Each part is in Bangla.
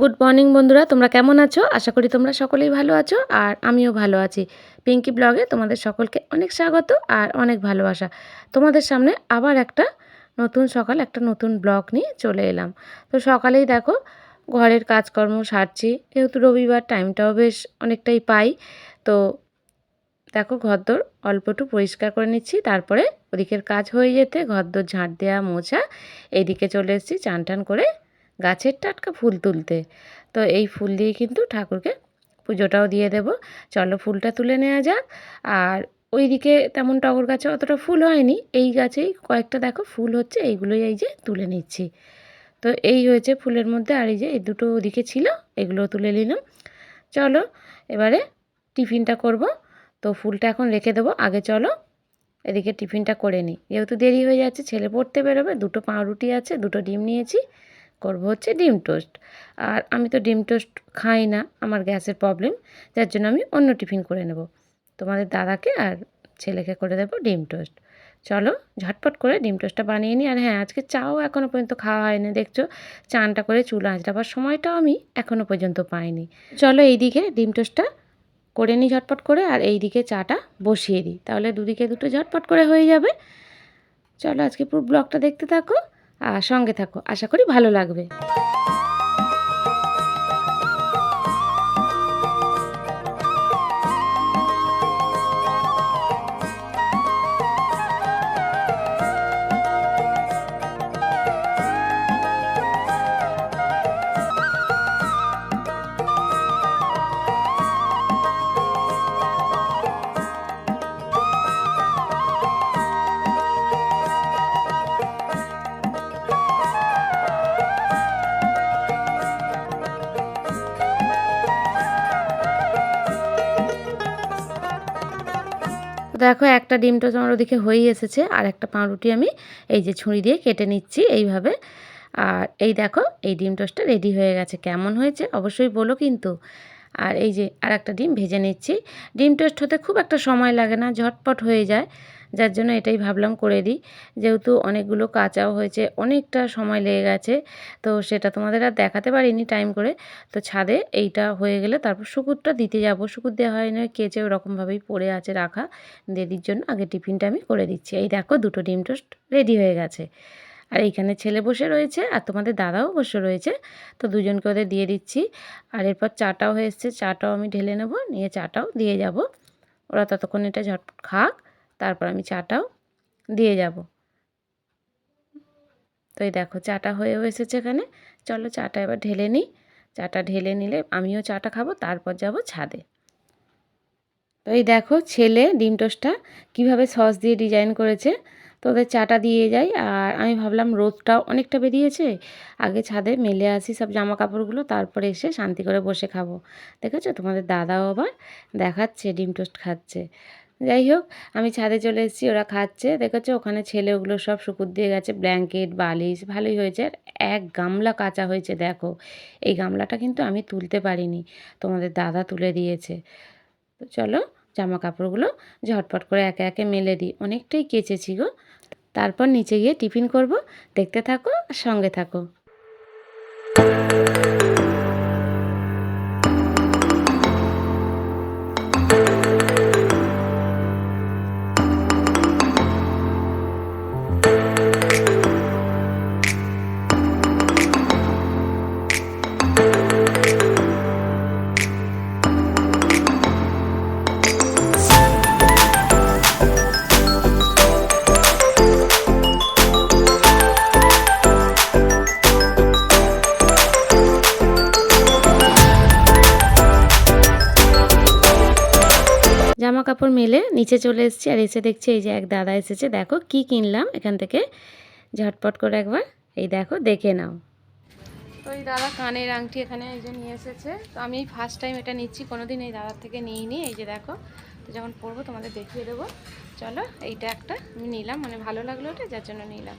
গুড মর্নিং বন্ধুরা। তোমরা কেমন আছো? আশা করি তোমরা সকলেই ভালো আছো আর আমিও ভালো আছি। পিঙ্কি ব্লগে তোমাদের সকলকে অনেক স্বাগত আর অনেক ভালোবাসা। তোমাদের সামনে আবার একটা নতুন সকাল, একটা নতুন ব্লগ নিয়ে চলে এলাম। তো সকালেই দেখো, ঘরের কাজকর্ম সারছি। যেহেতু রবিবার টাইমটাও বেশ অনেকটাই পাই। তো দেখো, ঘরদোর অল্প একটু পরিষ্কার করে নিচ্ছি। তারপরে ওদিকের কাজ হয়ে যেতে, ঘরদোর ঝাঁট দেওয়া মোছা, এইদিকে চলে এসেছি চান টান করে গাছের টাটকা ফুল তুলতে। তো এই ফুল দিয়ে কিন্তু ঠাকুরকে পুজোটাও দিয়ে দেব। চলো ফুলটা তুলে নেওয়া যাক। আর ওইদিকে তেমন টগর গাছে অতটা ফুল হয়নি। এই গাছেই কয়েকটা দেখো ফুল হচ্ছে, এইগুলোই এই যে তুলে নিচ্ছি। তো এই হয়েছে ফুলের মধ্যে। আর এই যে এই দুটো ওদিকে ছিল এগুলো তুলে নিলাম। চলো এবারে টিফিনটা করব। তো ফুলটা এখন রেখে দেবো। আগে চলো এদিকে টিফিনটা করে নিই। যেহেতু দেরি হয়ে যাচ্ছে, ছেলে পড়তে বেরোবে, দুটো পাউরুটি আছে, দুটো ডিম নিয়েছি। করব হচ্ছে ডিম টোস্ট। আর আমি তো ডিম টোস্ট খাই না, আমার গ্যাসের প্রবলেম, যার জন্য আমি অন্য টিফিন করে নেব। তোমাদের দাদাকে আর ছেলেকে করে দেবো ডিম টোস্ট। চলো ঝটপট করে ডিম টোস্টটা বানিয়ে নিই। আর হ্যাঁ আজকে চাও এখনও পর্যন্ত খাওয়া হয়নি, দেখছ? চানটা করে চুল আঁচড়াবার সময়টাও আমি এখনও পর্যন্ত পাইনি। চলো এইদিকে ডিম টোস্টটা করে নিই ঝটপট করে, আর এইদিকে চাটা বসিয়ে দিই। তাহলে দুদিকে দুটো ঝটপট করে হয়ে যাবে। চলো আজকে পুরো ব্লগটা দেখতে থাকো। সঙ্গে থাকো। আশা করি ভালো লাগবে। দেখো একটা ডিম টোস্ট আমার ওদিকে হয়েই এসেছে, আর একটা পাউরুটি আমি এই যে ছুঁড়ি দিয়ে কেটে নিচ্ছি এইভাবে। আর এই দেখো, এই ডিম টোস্টটা রেডি হয়ে গেছে। কেমন হয়েছে অবশ্যই বলো কিন্তু। আর এই যে আর একটা ডিম ভেজে নিচ্ছি। ডিম টোস্ট হতে খুব একটা সময় লাগে না, ঝটপট হয়ে যায়। যার জন্য এটাই ভাবলাম করে দিই। যেহেতু অনেকগুলো কাঁচাও হয়েছে, অনেকটা সময় লেগে গেছে, তো সেটা তোমাদের আর দেখাতে পারিনি টাইম করে। তো ছাদে এইটা হয়ে গেলে তারপর শুকুরটা দিতে যাব। শুকুর দেওয়া হয় না কেচে ওরকমভাবেই পড়ে আছে রাখা। দিদির জন্য আগে টিফিনটা আমি করে দিচ্ছি। এই দেখো দুটো ডিম টোস্ট রেডি হয়ে গেছে। আর এইখানে ছেলে বসে রয়েছে আর তোমাদের দাদাও বসে রয়েছে, তো দুজনকে ওদের দিয়ে দিচ্ছি। আর এরপর চাটাও হয়ে এসছে, চাটাও আমি ঢেলে নেব, নিয়ে চাটাও দিয়ে যাব। ওরা ততক্ষণ এটা ঝটপট খাক। তারপর আমি চাটাও দিয়ে যাব। তো এই দেখো, চাটা হয়েও এসেছে এখানে। চলো চাটা এবার ঢেলে নিই। চাটা ঢেলে নিলে আমিও চাটা খাব, তারপর যাব ছাদে। তো এই দেখো, ছেলে ডিম টোস্টটা কীভাবে সস দিয়ে ডিজাইন করেছে। তো ওদের চাটা দিয়ে যাই। আর আমি ভাবলাম রোদটাও অনেকটা বেরিয়েছে। আগে ছাদে মেলে আসি সব জামা কাপড়গুলো তারপরে এসে শান্তি করে বসে খাব। দেখেছ? তোমাদের দাদাও আবার দেখাচ্ছে, ডিম টোস্ট খাচ্ছে। যাই হোক, আমি ছাদে চলে এসেছি, ওরা খাচ্ছে। দেখেছ? ওখানে ছেলে ওগুলো সব শুকুর দিয়ে গেছে, ব্ল্যাঙ্কেট, বালিশ, ভালোই হয়েছে। আর এক গামলা কাঁচা হয়েছে, দেখো। এই গামলাটা কিন্তু আমি তুলতে পারিনি, তোমাদের দাদা তুলে দিয়েছে। তো চলো জামা কাপড়গুলো ঝটপট করে একে একে মেলে দিই। অনেকটাই কেচেছি গো। তারপর নিচে গিয়ে টিফিন করব। দেখতে থাকো আর সঙ্গে থাকো। নিচে চলে এসেছি আর এসে দেখছি এই যে এক দাদা এসেছে। দেখো কি কিনলাম এখান থেকে। ঝটপট করে একবার। এই দেখো দেখে নাও। তো এই দাদা কানের আংটি এখানে এই যে নিয়ে এসেছে। তো আমি এই ফার্স্ট টাইম এটা নিচ্ছি কোনো দিন এই দাদার থেকে নিইনি। এই যে দেখো তো যখন পরবো তোমাদের দেখিয়ে দেবো। চলো এইটা একটা আমি নিলাম মানে ভালো লাগল ওটা যার জন্য নিলাম।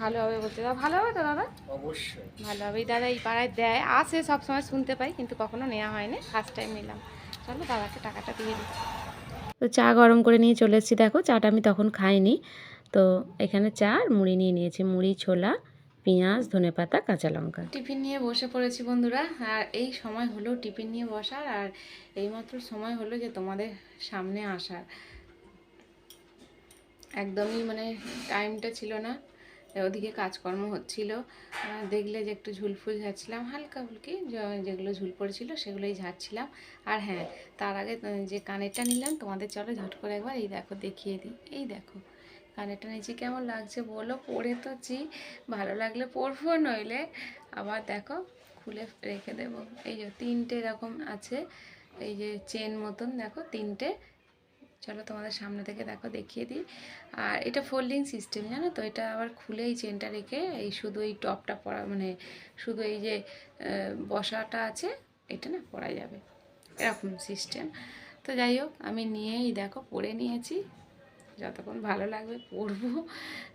ভালো হবে বলতে দাদা ভালো হবে তো দাদা? অবশ্যই। ভালো হবে। এই দাদা এই পাড়ায় দেয় আসে সবসময় শুনতে পাই কিন্তু কখনো নেওয়া হয়নি। ফার্স্ট টাইম নিলাম। চলো দাদাকে টাকাটা দিয়ে দিই তো চা গরম করে নিয়ে চলে এসেছি। দেখো চাটা আমি তখন খাইনি। তো এখানে চা আর মুড়ি নিয়ে নিয়েছি। মুড়ি, ছোলা, পেঁয়াজ, ধনে পাতা, কাঁচা লঙ্কা। টিফিন নিয়ে বসে পড়েছি বন্ধুরা। আর এই সময় হলো টিফিন নিয়ে বসার। আর এইমাত্র সময় হলো যে তোমাদের সামনে আসার। একদমই মানে টাইমটা ছিল না। ওদিকে কাজকর্ম হচ্ছিল। দেখলে যে একটু ঝুলফুল ঝাড়ছিলাম, হালকা ফুলকি যেগুলো ঝুল পড়েছিল সেগুলোই ঝাড়ছিলাম। আর হ্যাঁ তার আগে যে কানেরটা নিলাম, তোমাদের চলো ঝট করে একবার এই দেখো দেখিয়ে দিই। এই দেখো, কানেরটা নিচে কেমন লাগছে বলো? পরে তো চি ভালো লাগলে পরবো নইলে আবার দেখো খুলে রেখে দেবো। এই যে তিনটে এরকম আছে, এই যে চেন মতন, দেখো তিনটে চলো তোমাদের সামনে থেকে দেখো, দেখিয়ে দিই। আর এটা ফোল্ডিং সিস্টেম জানো তো? এটা আবার খুলে এই চেনটা রেখে এই শুধু এই টপটা পরা মানে শুধু এই যে বসাটা আছে, এটা না পরা যাবে। এরকম সিস্টেম তো যাই হোক, আমি নিয়েই দেখো, পরে নিয়েছি। যতক্ষণ ভালো লাগবে পরবো,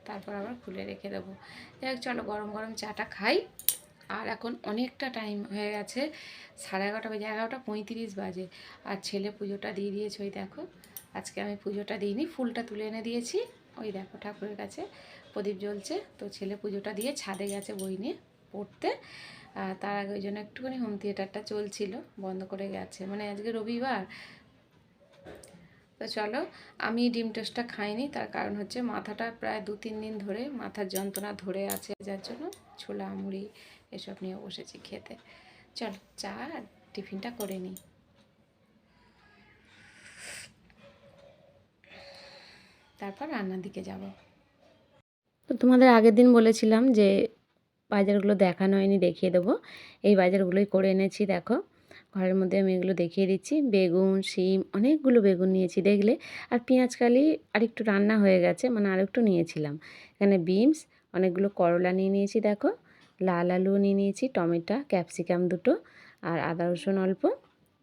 তারপর আবার খুলে রেখে দেবো। যাই হোক, চলো গরম গরম চাটা খাই। আর এখন অনেকটা টাইম হয়ে গেছে, সাড়ে এগারোটা বাজে, এগারোটা পঁয়ত্রিশ বাজে। আর ছেলে পুজোটা দিয়ে দিয়েছে ওই দেখো। আজকে আমি পুজোটা দিইনি, ফুলটা তুলে এনে দিয়েছি। ওই দেখো ঠাকুরের কাছে প্রদীপ জ্বলছে, তো ছেলে পুজোটা দিয়ে ছাদে গেছে বই নিয়ে পড়তে। তার আগে ওই জন্য একটুখানি হোম থিয়েটারটা চলছিল, বন্ধ করে গেছে। মানে আজকে রবিবার। তো চলো, আমি ডিম টোস্টটা খাইনি, তার কারণ হচ্ছে মাথাটা প্রায় দু তিন দিন ধরে মাথার যন্ত্রণা ধরে আছে, যার জন্য ছোলা, মুড়ি এসব নিয়ে বসেছি খেতে। চল, চা টিফিনটা করে নিই। তারপর রান্নার দিকে যাব। তো তোমাদের আগের দিন বলেছিলাম যে বাজারগুলো দেখানো হয়নি, দেখিয়ে দেবো। এই বাজারগুলোই করে এনেছি, দেখো। ঘরের মধ্যে আমি এগুলো দেখিয়ে দিচ্ছি। বেগুন, শিম, অনেকগুলো বেগুন নিয়েছি দেখলে। আর পেঁয়াজ কালি আরেকটু রান্না হয়ে গেছে মানে আরেকটু নিয়েছিলাম। এখানে বিনস, অনেকগুলো করলা নিয়ে নিয়েছি, দেখো। লাল আলু নিয়ে নিয়েছি, টমেটো, ক্যাপসিকাম দুটো, আর আদা, রসুন অল্প,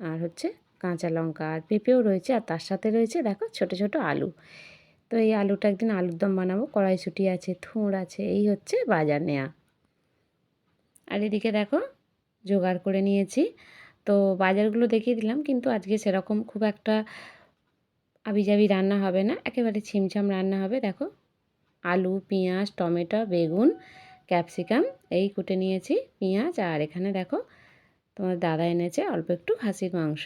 আর হচ্ছে কাঁচা লঙ্কা। আর পেঁপেও রয়েছে, আর তার সাথে রয়েছে, দেখো, ছোট ছোট আলু। তো এই আলুটা একদিন আলুর দম বানাবো, কড়াইশুঁটি আছে, থুঁড় আছে, এই হচ্ছে বাজার নেওয়া আর এদিকে দেখো, জোগাড় করে নিয়েছি। তো বাজারগুলো দেখিয়ে দিলাম, কিন্তু আজকে সেরকম খুব একটা আবিজাবি রান্না হবে না, একেবারে ছিমছাম রান্না হবে। দেখো, আলু, পেঁয়াজ, টমেটো, বেগুন, ক্যাপসিকাম, এই কুটে নিয়েছি, পেঁয়াজ, আর এখানে দেখো, তোমার দাদা এনেছে অল্প একটু খাসির মাংস।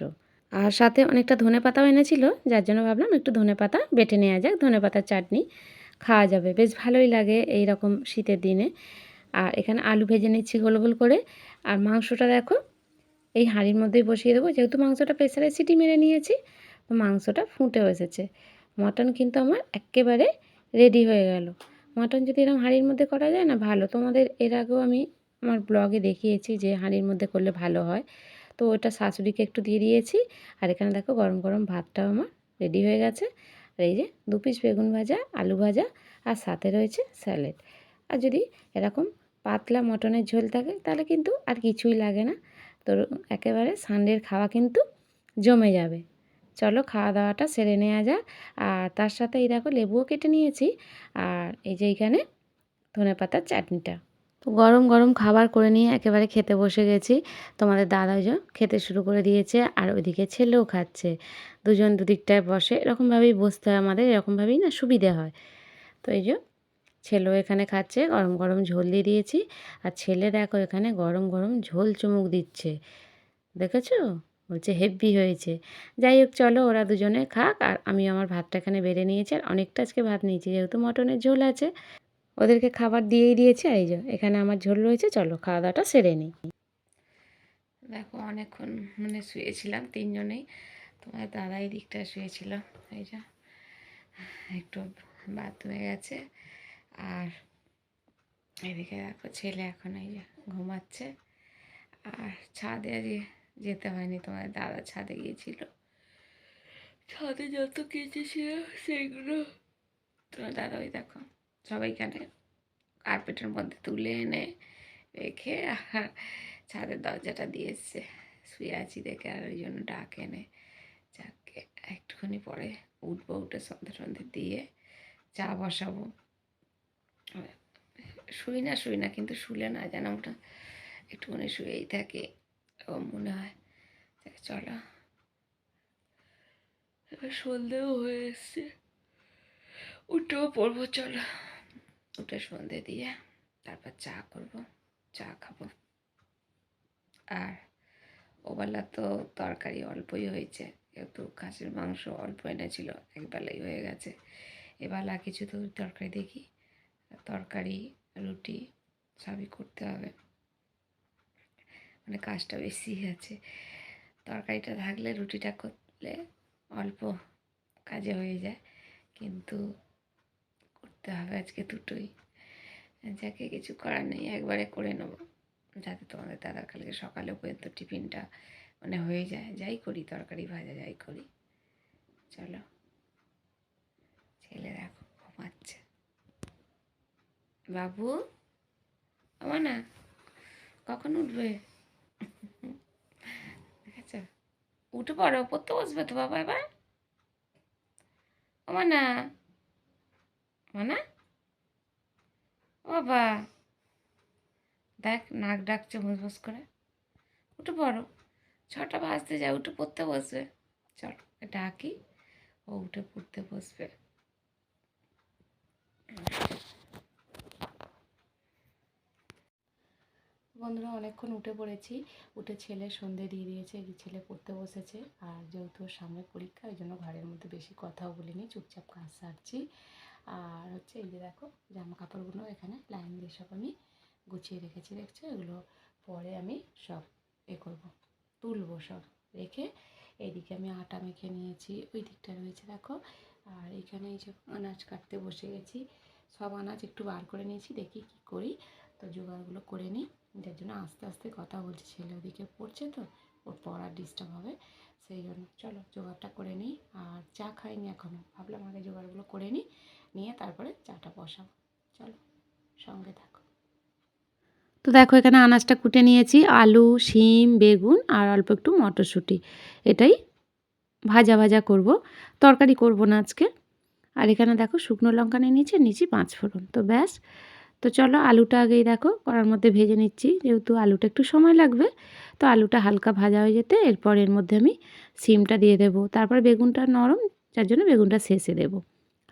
আর সাথে অনেকটা ধনে পাতাও এনেছিল, যার জন্য ভাবলাম একটু ধনে পাতা বেটে নেওয়া যাক, ধনে পাতার চাটনি খাওয়া যাবে। বেশ ভালোই লাগে এই রকম শীতের দিনে। আর এখানে আলু ভেজে নিচ্ছি গোল গোল করে। আর মাংসটা দেখো, এই হাঁড়ির মধ্যেই বসিয়ে দেবো। যেহেতু মাংসটা প্রেসারে সিটি মেরে নিয়েছি, তো মাংসটা ফুটেও এসেছে। মটন কিন্তু আমার একেবারে রেডি হয়ে গেল। মটন যদি এরকম হাঁড়ির মধ্যে করা যায় না, ভালো। তোমাদের এর আগেও আমি আমার ব্লগে দেখিয়েছি যে হাঁড়ির মধ্যে করলে ভালো হয়। তো ওটা শাশুড়িকে একটু দিয়ে দিয়েছি। আর এখানে দেখো গরম গরম ভাতটাও আমার রেডি হয়ে গেছে। আর এই যে দু পিস বেগুন ভাজা, আলু ভাজা আর সাথে রয়েছে স্যালাড আর যদি এরকম পাতলা মটনের ঝোল থাকে তাহলে কিন্তু আর কিছুই লাগে না। তো একেবারে সানডের খাওয়া কিন্তু জমে যাবে। চলো খাওয়া দাওয়াটা সেরে নেওয়া যাক। আর তার সাথে এই দেখো লেবুও কেটে নিয়েছি। আর এই যে এইখানে ধনে পাতার চাটনিটা। তো গরম গরম খাবার করে নিয়ে একেবারে খেতে বসে গেছি। তোমাদের দাদা ওই খেতে শুরু করে দিয়েছে আর ওইদিকে ছেলেও খাচ্ছে। দুজন দুদিকটায় বসে। এরকমভাবেই বসতে হয় আমাদের, এরকমভাবেই না সুবিধে হয়। তো এই যে ছেলেও এখানে খাচ্ছে, গরম গরম ঝোল দিয়ে দিয়েছি। আর ছেলে দেখো এখানে গরম গরম ঝোল চুমুক দিচ্ছে। দেখেছ? বলছে হেভি হয়েছে। যাই হোক, চলো ওরা দুজনে খাক। আর আমি আমার ভাতটা এখানে বেড়ে নিয়েছি। আর অনেকটা আজকে ভাত নিয়েছি, যেহেতু মটনের ঝোল আছে। ওদেরকে খাবার দিয়েই দিয়েছি, এই যে এখানে আমার ঝোল রয়েছে, চলো খাওয়া দাওয়াটা সেরে নিই। দেখো অনেকক্ষণ মানে শুয়েছিলাম তিনজনেই, তোমার দাদা এই দিকটা শুয়েছিল, এই যে একটু বাথরুমে গেছে, আর এদিকে দেখো ছেলে এখন এই যে ঘুমাচ্ছে, আর ছাদে আজকে যেতে হয়নি, তোমার দাদা ছাদে গিয়েছিল। ছাদে যত কিছু ছিল সেইগুলো তোমার দাদা ওই দেখো সবাইখানে কার্পেটের মধ্যে তুলে এনে রেখে ছাদের দরজাটা দিয়ে এসছে। শুয়ে আছি দেখে আর ওই জন্য ডাক এনে যাকে একটুখানি পরে উঠবো, উঠে সন্ধে সন্ধে দিয়ে চা বসাবো। শুই না শুই না, কিন্তু শুলে না, যেন ওটা একটুখানি শুয়েই থাকে। ও মনে হয় চলো। এবার সন্ধেও হয়ে এসছে। উঠেও পড়ব, চলো। উঠে সন্ধে দিয়ে তারপর চা করব, চা খাব। আর ওবেলা তো তরকারি অল্পই হয়েছে একটু খাসির মাংস অল্প এনেছিল একবেলাই হয়ে গেছে। এবেলা কিছু তো তরকারি দেখি, তরকারি, রুটি সবই করতে হবে। মানে কাজটা বেশি আছে। তরকারিটা থাকলে রুটিটা করলে অল্প কাজে হয়ে যায়, কিন্তু করতে হবে আজকে দুটোই। যাকে কিছু করার নেই, একবারে করে নেব। যাতে তোমাদের দাদার কালকে সকালে পর্যন্ত টিফিনটা মানে হয়ে যায়। যাই করি, তরকারি ভাজা যাই করি। চলো। ছেলে দেখো, ঘুমাচ্ছে। বাবু আমার না, কখন উঠবে? উঠে পড়ো, পড়তে বসবে তো বাবা এবার। আমার না। মানা ও বাবা। দেখ, নাক ডাকছে ভুস করে। উঠে পড়ো। ছটা বাজতে যায়, উঠে পড়তে বসবে। চল ডাকি, ও উঠে পড়তে বসবে। বন্ধুরা, অনেকক্ষণ উঠে পড়েছি। উঠে ছেলে সন্ধে দিয়ে দিয়েছে ছেলে পড়তে বসেছে। আর যেহেতু সামনে পরীক্ষা, ওই জন্য ঘরের মধ্যে বেশি কথাও বলিনি, চুপচাপ কাজ সারছি। আর হচ্ছে এই যে দেখো জামা কাপড়গুলো এখানে লাইন দিয়ে সব আমি গুছিয়ে রেখেছি, দেখছ? এগুলো পরে আমি সব এ করব, তুলবো সব রেখে। এইদিকে আমি আটা মেখে নিয়েছি, ওই দিকটা রয়েছে দেখো। আর এখানে এই যে আনাজ কাটতে বসে গেছি, সব আনাজ একটু বার করে নিয়েছি, দেখি কি করি। তো জোগাড়গুলো করে নিই যার জন্য আস্তে আস্তে কথা বলছি, ছেলে ওদিকে পড়ছে তো, ওর পড়ার ডিস্টার্ব হবে, সেই জন্য। চলো জোগাড়টা করে নিই, আর চা খাইনি এখনও ভাবলাম আগে জোগাড়গুলো করে নিই। নিয়ে তারপরে চাটা বসাবো। চলো, সঙ্গে থাকো। তো দেখো, এখানে আনাজটা কুটে নিয়েছি, আলু, শিম, বেগুন আর অল্প একটু মটরশুঁটি। এটাই ভাজা ভাজা করব, তরকারি করব না আজকে। আর এখানে দেখো, শুকনো লঙ্কা নিয়ে নিয়েছি নিচি পাঁচ ফোড়ন। তো ব্যাস, তো চলো আলুটা আগেই দেখো, কড়ার মধ্যে ভেজে নিচ্ছি। যেহেতু আলুটা একটু সময় লাগবে, তো আলুটা হালকা ভাজা হয়ে যেতে এরপর এর মধ্যে আমি সিমটা দিয়ে দেবো। তারপর বেগুনটা নরম, যার জন্য বেগুনটা শেষে দেবো।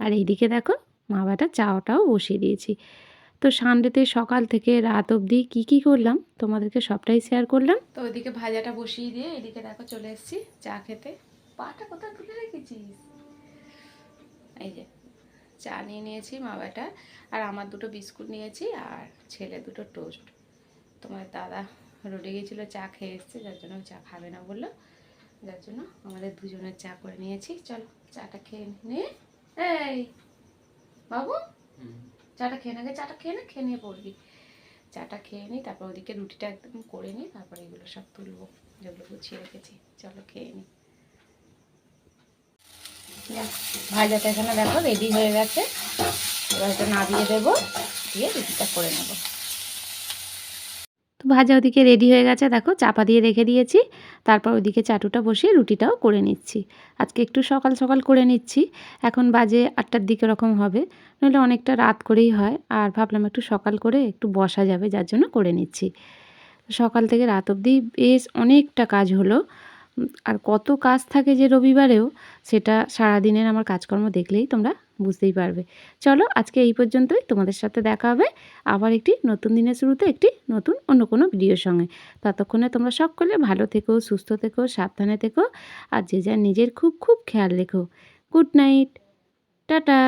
আর এইদিকে দেখো মা বাটা চাওটাও বসিয়ে দিয়েছি। তো সানডেতে সকাল থেকে রাত অবধি কী কী করলাম তোমাদেরকে সবটাই শেয়ার করলাম। তো ওইদিকে ভাজাটা বসিয়ে দিয়ে এদিকে দেখো চলে এসেছি চা খেতে। পাটা কোথায় তুলে রেখেছিস? এই যে, চা নিয়ে নিয়েছি মা বাটা আর আমার দুটো বিস্কুট নিয়েছি আর ছেলে দুটো টোস্ট। তোমার দাদা রোডে গিয়েছিল, চা খেয়ে এসছে, যার জন্য চা খাবে না বলল। যার জন্য আমাদের দুজনের চা করে নিয়েছি। চলো, চাটা খেয়ে নিয়ে এই বাবু? চাটা খেয়ে নাগে চাটা খেয়ে না খেয়ে নিয়ে পড়বি। চাটা খেয়ে নিই তারপর ওদিকে রুটিটা একদম করে নিই তারপর এগুলো সব তুলবো যেগুলো গুছিয়ে রেখেছি। চলো খেয়ে নিই ভাজাটা এখানে দেখো রেডি হয়ে গেছে। এবার এটা নামিয়ে দেবো দিয়ে রুটিটা করে নেব। ভাজা ওদিকে রেডি হয়ে গেছে, দেখো চাপা দিয়ে রেখে দিয়েছি। তারপর ওদিকে চাটুটা বসিয়ে রুটিটাও করে নিচ্ছি। আজকে একটু সকাল সকাল করে নিচ্ছি, এখন বাজে আটটার দিকে রকম হবে। নইলে অনেকটা রাত করেই হয়, আর ভাবলাম একটু সকাল করে একটু বসা যাবে, যার জন্য করে নিচ্ছি। সকাল থেকে রাত অবধি বেশ অনেকটা কাজ হলো। আর কত কাজ থাকে যে রবিবারেও, সেটা সারাদিনের আমার কাজকর্ম দেখলেই তোমরা বুঝতেই পারবে। চলো আজকে এই পর্যন্তই, তোমাদের সাথে দেখা হবে আবার একটি নতুন দিনের শুরুতে, একটি নতুন অন্য কোনো ভিডিওর সঙ্গে। ততক্ষণে তোমরা সকলে ভালো থেকো, সুস্থ থেকো, সাবধানে থেকো, আর যে যার নিজের খুব খুব খেয়াল রেখো। Good night tata!